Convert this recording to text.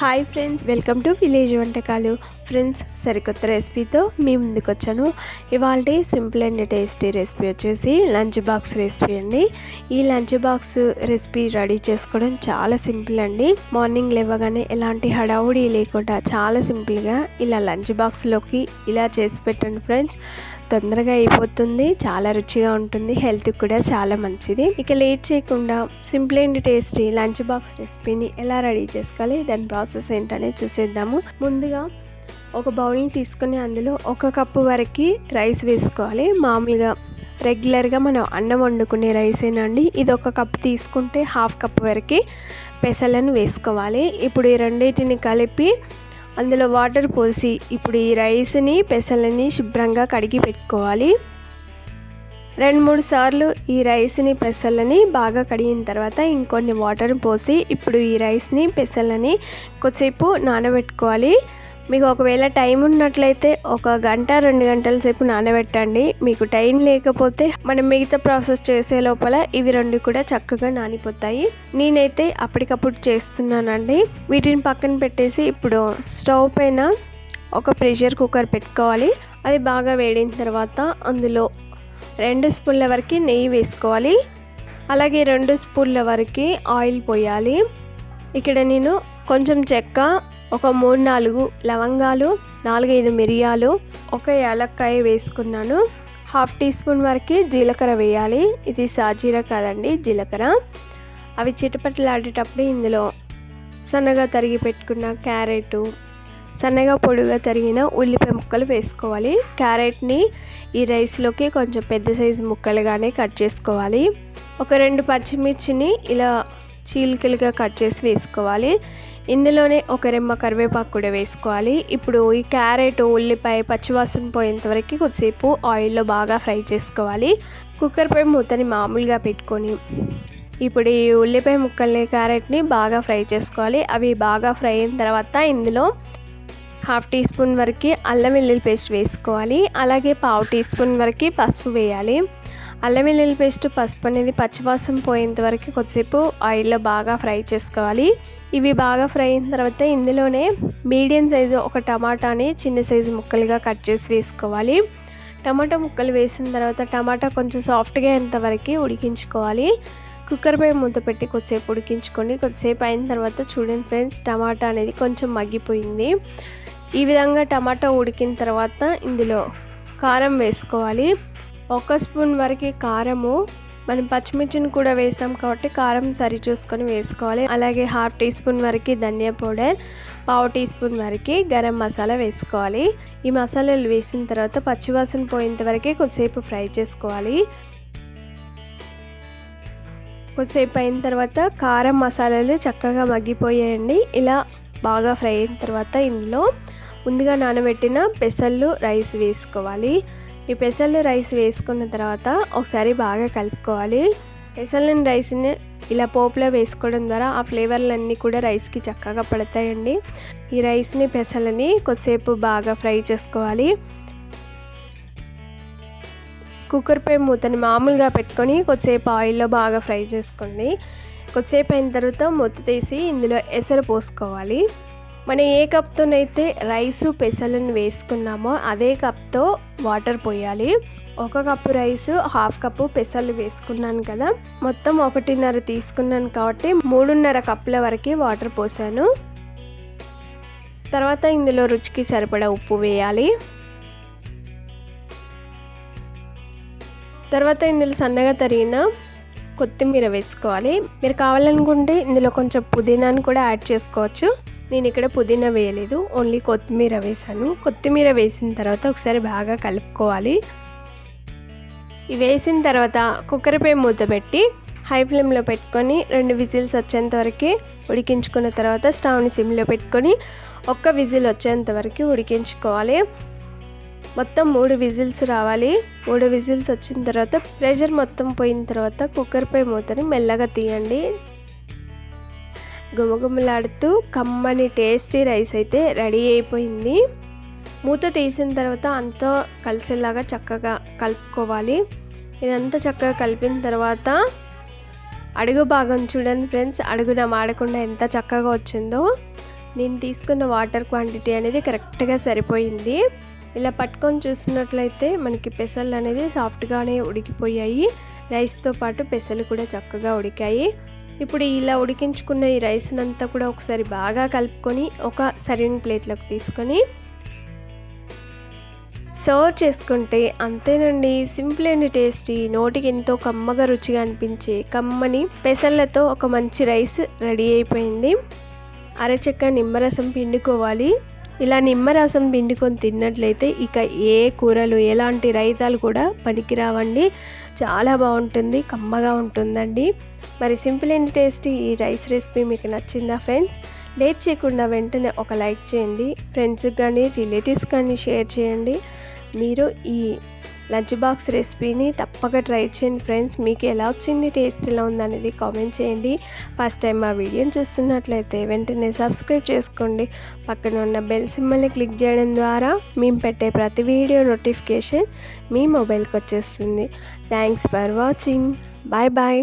Hi friends welcome to village వంటకాలు. Friends సరికొత్త రెసిపీతో మీ ముందుకు వచ్చాను ఇవాళ సింపుల్ అండ్ టేస్టీ రెసిపీ వచ్చేసి లంచ్ బాక్స్ రెసిపీ అండి. ఈ లంచ్ బాక్స్ రెసిపీ రెడీ చేసుకోవడం చాలా సింపుల్ అండి. మార్నింగ్ లేవగానే ఎలాంటి హడావుడి లేకుండా చాలా సింపుల్గా ఇలా లంచ్ బాక్స్లోకి ఇలా చేసి పెట్టండి ఫ్రెండ్స్. తొందరగా అయిపోతుంది చాలా రుచిగా ఉంటుంది హెల్త్కి కూడా చాలా మంచిది. ఇక లేట్ చేయకుండా simple and tasty lunch box రెసిపీని ఎలా రెడీ చేసుకోవాలి దాని ప్రాసెస్ ఏంటనేది చూసేద్దాము. ముందుగా ఒక బౌల్ని తీసుకుని అందులో ఒక కప్పు వరకు రైస్ వేసుకోవాలి. మామూలుగా రెగ్యులర్గా మనం అన్నం వండుకునే రైసేనండి ఇది ఒక కప్ తీసుకుంటే హాఫ్ కప్ వరకు పెసలను వేసుకోవాలి. ఇప్పుడు ఈ రెండింటిని కలిపి అందులో వాటర్ పోసి ఇప్పుడు ఈ రైస్ని పెసలని శుభ్రంగా కడిగి పెట్టుకోవాలి. రెండు మూడు సార్లు ఈ రైస్ని పెసలని బాగా కడిగిన తర్వాత ఇంకొన్ని వాటర్ పోసి ఇప్పుడు ఈ రైస్ని పెసలని కొద్దిసేపు నానబెట్టుకోవాలి. మీకు ఒకవేళ టైం ఉన్నట్లయితే ఒక గంట రెండు గంటల సేపు నానబెట్టండి. మీకు టైం లేకపోతే మనం మిగతా ప్రాసెస్ చేసే లోపల ఇవి రెండు కూడా చక్కగా నానిపోతాయి. నేనైతే అప్పటికప్పుడు చేస్తున్నానండి. వీటిని పక్కన పెట్టేసి ఇప్పుడు స్టవ్ పైన ఒక ప్రెషర్ కుక్కర్ పెట్టుకోవాలి. అది బాగా వేడిన తర్వాత అందులో రెండు స్పూన్ల వరకు నెయ్యి వేసుకోవాలి. అలాగే రెండు స్పూన్ల వరకు ఆయిల్ పోయాలి. ఇక్కడ నేను కొంచెం చెక్క ఒక మూడు నాలుగు లవంగాలు నాలుగైదు మిరియాలు ఒక యాలక్కాయ వేసుకున్నాను. హాఫ్ టీ స్పూన్ వరకు జీలకర్ర వేయాలి. ఇది సాజీరా కాదండి జీలకర్ర. అవి చిటపటలాడేటప్పుడు ఇందులో సన్నగా తరిగి పెట్టుకున్న క్యారెట్ సన్నగా పొడిగా తరిగిన ఉల్లిపాయ ముక్కలు వేసుకోవాలి. క్యారెట్ని ఈ రైస్లోకి కొంచెం పెద్ద సైజు ముక్కలుగానే కట్ చేసుకోవాలి. ఒక రెండు పచ్చిమిర్చిని ఇలా చీలికలుగా కట్ చేసి వేసుకోవాలి. ఇందులోనే ఒక రెమ్మ కరివేపాకు కూడా వేసుకోవాలి. ఇప్పుడు ఈ క్యారెట్ ఉల్లిపాయ పచ్చివాసన పోయేంత వరకు కొద్దిసేపు ఆయిల్లో బాగా ఫ్రై చేసుకోవాలి. కుక్కర్పై మూతని మామూలుగా పెట్టుకొని ఇప్పుడు ఈ ఉల్లిపాయ ముక్కల్ని క్యారెట్ని బాగా ఫ్రై చేసుకోవాలి. అవి బాగా ఫ్రై అయిన తర్వాత ఇందులో హాఫ్ టీ స్పూన్ వరకు అల్లం వెల్లుల్లి పేస్ట్ వేసుకోవాలి. అలాగే పావు టీ స్పూన్ వరకు పసుపు వేయాలి. అల్లం వెల్లుల్లి పేస్ట్ పసుపు అనేది పచ్చివాసం పోయేంత వరకు కొద్దిసేపు ఆయిల్లో బాగా ఫ్రై చేసుకోవాలి. ఇవి బాగా ఫ్రై అయిన తర్వాత ఇందులోనే మీడియం సైజు ఒక టమాటాని చిన్న సైజు ముక్కలుగా కట్ చేసి వేసుకోవాలి. టమాటా ముక్కలు వేసిన తర్వాత టమాటా కొంచెం సాఫ్ట్గా అయ్యేంత వరకు ఉడికించుకోవాలి. కుక్కర్ పై మూత పెట్టి కొద్దిసేపు ఉడికించుకోండి. కొద్దిసేపు అయిన తర్వాత చూడండి ఫ్రెండ్స్ టమాటా అనేది కొంచెం మగ్గిపోయింది. ఈ విధంగా టమాటా ఉడికిన తర్వాత ఇందులో కారం వేసుకోవాలి. ఒక స్పూన్ వరకు కారము మనం పచ్చిమిర్చిని కూడా వేసాం కాబట్టి కారం సరి చూసుకొని వేసుకోవాలి. అలాగే హాఫ్ టీ స్పూన్ వరకు ధనియా పౌడర్ పావు టీ స్పూన్ వరకు గరం మసాలా వేసుకోవాలి. ఈ మసాలాలు వేసిన తర్వాత పచ్చివాసన పోయేంత వరకే కొద్దిసేపు ఫ్రై చేసుకోవాలి. కొద్దిసేపు అయిన తర్వాత కారం మసాలాలు చక్కగా మగ్గిపోయాయండి. ఇలా బాగా ఫ్రై అయిన తర్వాత ఇందులో ముందుగా నానబెట్టిన పెసళ్ళు రైస్ వేసుకోవాలి. ఈ పెసళ్ళు రైస్ వేసుకున్న తర్వాత ఒకసారి బాగా కలుపుకోవాలి. పెసళ్ళని రైస్ని ఇలా పోపులో వేసుకోవడం ద్వారా ఆ ఫ్లేవర్లన్నీ కూడా రైస్కి చక్కగా పడతాయండి. ఈ రైస్ని పెసలని కొద్దిసేపు బాగా ఫ్రై చేసుకోవాలి. కుక్కర్పై మూతని మామూలుగా పెట్టుకొని కొద్దిసేపు ఆయిల్లో బాగా ఫ్రై చేసుకోండి. కొద్దిసేపు అయిన తర్వాత మూత తీసి ఇందులో ఎసరు పోసుకోవాలి. మనం ఏ కప్తోనైతే రైసు పెసలను వేసుకున్నామో అదే కప్తో వాటర్ పోయాలి. ఒక కప్పు రైస్ హాఫ్ కప్పు పెసలు వేసుకున్నాను కదా. మొత్తం ఒకటిన్నర తీసుకున్నాను కాబట్టి మూడున్నర కప్పుల వరకు వాటర్ పోసాను. తర్వాత ఇందులో రుచికి సరిపడా ఉప్పు వేయాలి. తర్వాత ఇందులో సన్నగా తరిగిన కొత్తిమీర వేసుకోవాలి. మీరు కావాలనుకుంటే ఇందులో కొంచెం పుదీనాను కూడా యాడ్ చేసుకోవచ్చు. నేను ఇక్కడ పుదీనా వేయలేదు ఓన్లీ కొత్తిమీర వేసాను కొత్తిమీర వేసిన తర్వాత ఒకసారి బాగా కలుపుకోవాలి. ఇవి వేసిన తర్వాత కుక్కర్పై మూత పెట్టి హై ఫ్లేమ్లో పెట్టుకొని రెండు విజిల్స్ వచ్చేంత వరకు ఉడికించుకున్న తర్వాత స్టవ్ని సిమ్లో పెట్టుకొని ఒక్క విజిల్ వచ్చేంత వరకు ఉడికించుకోవాలి. మొత్తం మూడు విజిల్స్ రావాలి. మూడు విజిల్స్ వచ్చిన తర్వాత ప్రెషర్ మొత్తం పోయిన తర్వాత కుక్కర్పై మూతని మెల్లగా తీయండి. గుమగుమలాడుతూ కమ్మని టేస్టీ రైస్ అయితే రెడీ అయిపోయింది. మూత తీసిన తర్వాత అంతా కలిసేలాగా చక్కగా కలుపుకోవాలి. ఇదంతా చక్కగా కలిపిన తర్వాత అడుగు భాగం చూడండి ఫ్రెండ్స్ అడుగున మాడకుండా ఎంత చక్కగా వచ్చిందో. నేను తీసుకున్న వాటర్ క్వాంటిటీ అనేది కరెక్ట్గా సరిపోయింది. ఇలా పట్టుకొని చూస్తున్నట్లయితే మనకి పెసలు అనేది సాఫ్ట్గానే ఉడికిపోయాయి. రైస్తో పాటు పెసలు కూడా చక్కగా ఉడికాయి. ఇప్పుడు ఇలా ఉడికించుకున్న ఈ రైస్ని అంతా కూడా ఒకసారి బాగా కలుపుకొని ఒక సర్వింగ్ ప్లేట్లోకి తీసుకొని సర్వ్ చేసుకుంటే అంతేనండి. సింపుల్ అండ్ టేస్టీ నోటికి ఎంతో కమ్మగా రుచిగా అనిపించే కమ్మని పెసళ్ళతో ఒక మంచి రైస్ రెడీ అయిపోయింది. అరచక్క నిమ్మరసం పిండుకోవాలి. ఇలా నిమ్మరసం పిండుకొని తిన్నట్లయితే ఇక ఏ కూరలు ఎలాంటి రైతాలు కూడా పనికిరావండి. చాలా బాగుంటుంది కమ్మగా ఉంటుందండి. మరి సింపుల్ అండ్ టేస్టీ ఈ రైస్ రెసిపీ మీకు నచ్చిందా ఫ్రెండ్స్? లేట్ చేయకుండా వెంటనే ఒక లైక్ చేయండి. ఫ్రెండ్స్కి కానీ రిలేటివ్స్ కానీ షేర్ చేయండి. మీరు ఈ లంచ్ బాక్స్ రెసిపీని తప్పక ట్రై చేయండి ఫ్రెండ్స్. మీకు ఎలా వచ్చింది టేస్ట్ ఎలా ఉందనేది కామెంట్ చేయండి. ఫస్ట్ టైం మా వీడియోని చూస్తున్నట్లయితే వెంటనే సబ్స్క్రైబ్ చేసుకోండి. పక్కన ఉన్న బెల్ సింబల్ని క్లిక్ చేయడం ద్వారా మేము పెట్టే ప్రతి వీడియో నోటిఫికేషన్ మీ మొబైల్కి వచ్చేస్తుంది. Thanks for watching. Bye bye.